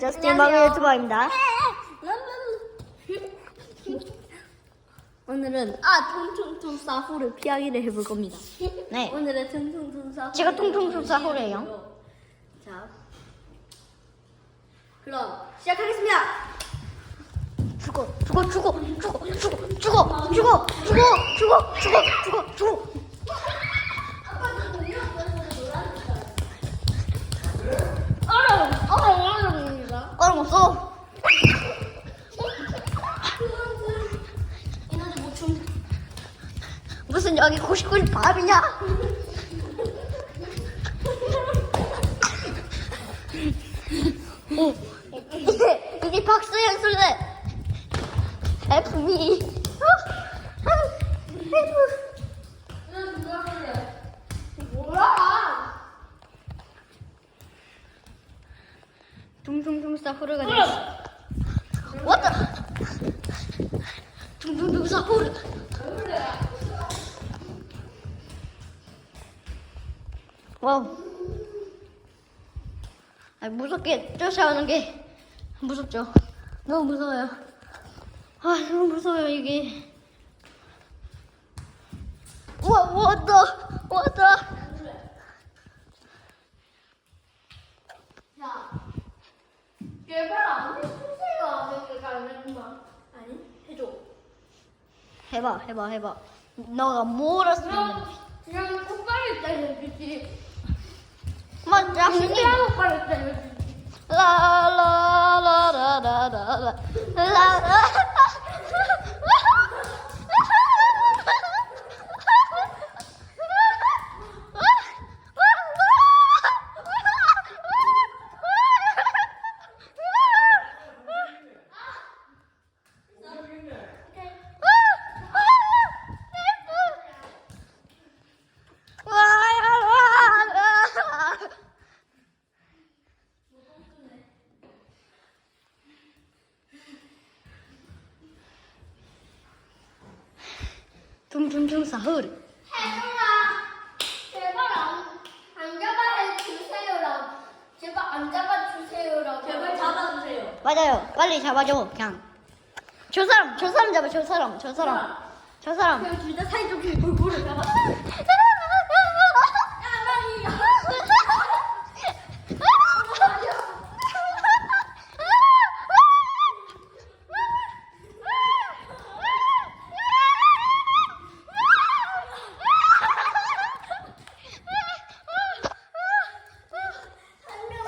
저스틴 방의 유튜버입니다. 오늘은 아 퉁퉁퉁 사후를 피하기를 해볼 겁니다. 네. 오늘의 퉁퉁퉁 사후. 제가 퉁퉁퉁 사후래요. 자, 그럼 시작하겠습니다. 죽어, 죽어, 죽어, 죽어, 죽어, 죽어, 죽어, 죽어, 죽어, 죽어, 죽어, 죽어. 무슨 여기 99일 밤이냐? 이게, 이게 박수현 술래. 뭐야? 둥둥둥 사후르가 됐어. 왔다. 둥둥둥 사후르. 와우. 아 무섭게 쫓아오는 게 무섭죠. 너무 무서워요. 아 너무 무서워요 이게. 우와 왔다 왔다. 자, 제발 안 해주세요. 내가. 아니, 해줘. 해봐 해봐 해봐. 너가 몰았으면 그냥 똑바로 때려주지. 맞아. 그냥 똑바로 때려주지. 라라라라라라라 둥둥둥 사흐르 혜정아, 제발 안, 안 잡아 주세요라. 제발 안 잡아 주세요라. 제발 잡아주세요. 맞아요. 빨리 잡아줘 그냥. 저 사람 저 사람 잡아 저 사람 저 사람. 저 사람. 그냥 둘다 사이좋게 골고루 잡아.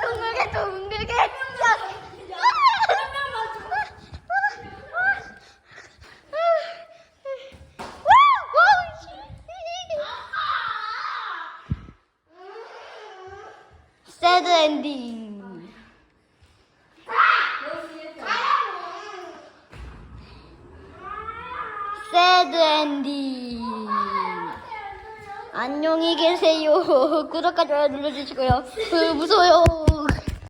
둥글게 둥글게 새드 엔딩 새드 엔딩 안녕히 계세요. 구독과 좋아요 눌러주시고요. 으, 무서워요